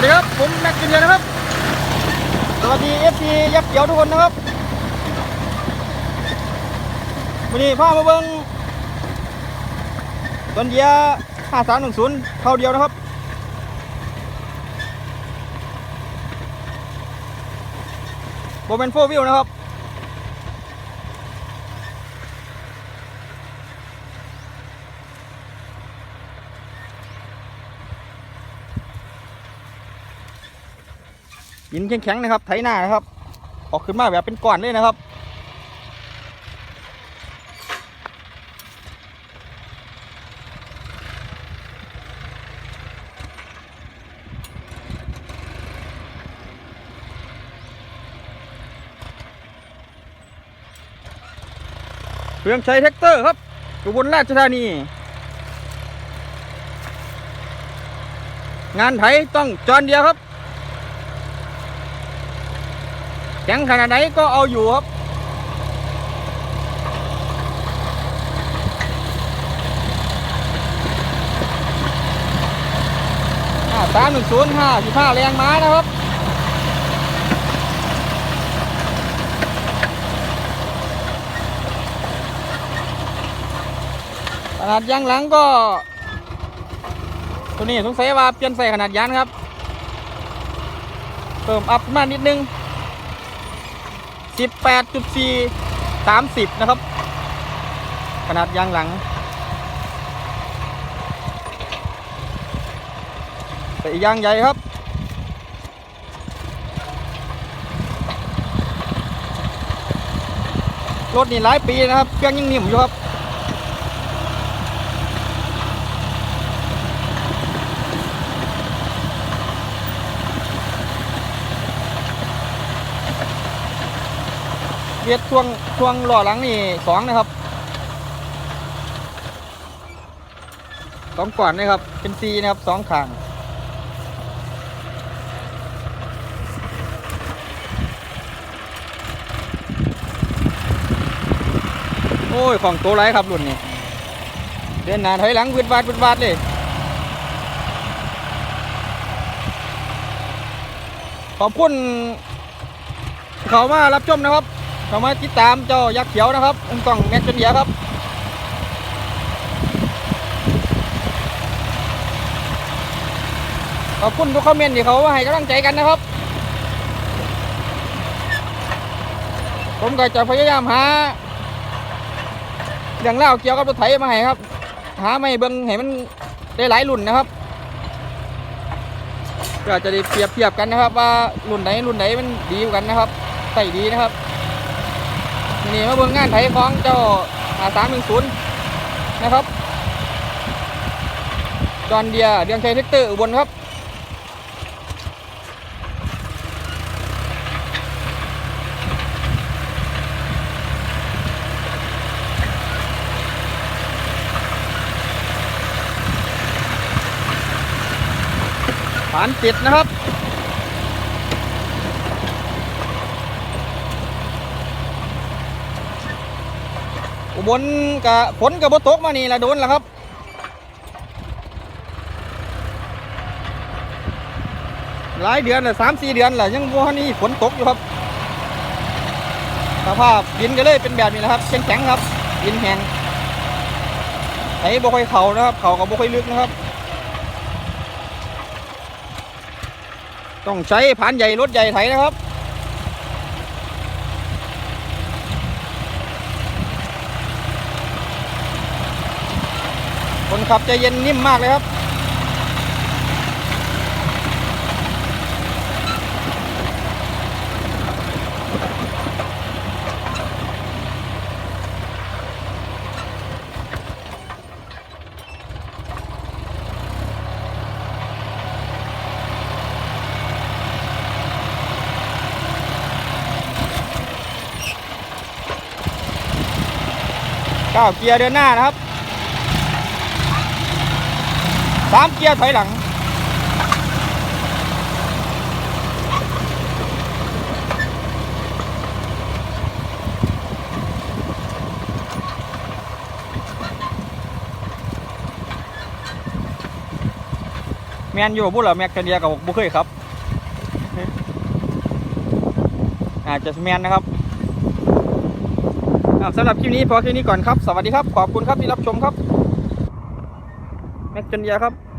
วัสดีครับ ผมแม็กซ์จูเนียนะครับ สวัสดีเอฟซียับเขียวทุกคนนะครับวันนี้พามาเบิ้งต้นเดีย5310เท่าเดียวนะครับ โบเมนโฟวิวนะครับ หินแข็งๆนะครับไถหน้านะครับ ออกขึ้นมาแบบเป็นก้อนเลยนะครับเครื่องใช้แท็กเตอร์ครับอุบลราชธานี งานไถต้องจอนเดียวครับ แข็งขนาดไหนก็เอาอยู่ครับ สามหนึ่งศูนย์ห้าสิบห้าแรงม้านะครับขนาดยางหลังก็ ตัวนี้สงสัยว่าเปลี่ยนใส่ขนาดยางครับเพิ่มอัพมานิดนึง 18.4 30 นะครับ ขนาดยางหลังแต่อยางใหญ่ครับรถนี่หลายปีนะครับเครื่องยังนิ่มอยู่ครับ เวียดช่วงช่วงล้อหลังนี่สองนะครับสองก่อนนะครับ เป็นซีนะครับสองขางโอ้ย ของโตไรครับรุ่นนี้ เดินหน้าถอยหลังวืดวาดวืดวาดเลยขอบคุณเขามารับชมนะครับ เขามาติดตามเจ้ายักษ์เขียวนะครับอุ้งกล่องแม็กซ์เดียครับขอบคุณทุกคอมเมนต์ที่เขาให้กำลังใจกันนะครับ ผมก็จะพยายามหาเรื่องเล่าเกี่ยวกับรถไถมาให้ครับ หาไม่เบิ้งให้มันได้หลายรุ่นนะครับก็จะได้เปรียบเทียบกันนะครับ ว่ารุ่นไหนรุ่นไหนมันดีกว่ากันนะครับใส่ดีนะครับ นี่มาบิ่งานไถของเจ้าอาสามหนึ่งศูนย์นะครับ จอนเดียเดือนชัยเทคเตอร์อุบลครับฐานติดนะครับ อุบลกับฝนกับบตกมานี่ละโดนแล้วครับหลายเดือนละสามสี่เดือนละยังว่านี่ฝนตกอยู่ครับสภาพดินก็เลยเป็นแบบนี้นะครับแข็งๆครับดินแห้งไอ้บ่ค่อยเข่านะครับเข่าก็บ่ค่อยลึกนะครับ ต้องใช้ผ่านใหญ่รถใหญ่ไถนะครับ ขับใจเย็นนิ่มมากเลยครับ ก้าวเกียร์เดินหน้านะครับ สามเกียร์ถอยหลัง แมนอยู่บุ้นเหรี่แม็กซ์เดียกับบุ้เคยครับ อาจจะแมนนะครับสำหรับคลิปนี้พอคลิปนี้ก่อนครับ สวัสดีครับ ขอบคุณครับที่รับชมครับ แอคจนยาครับ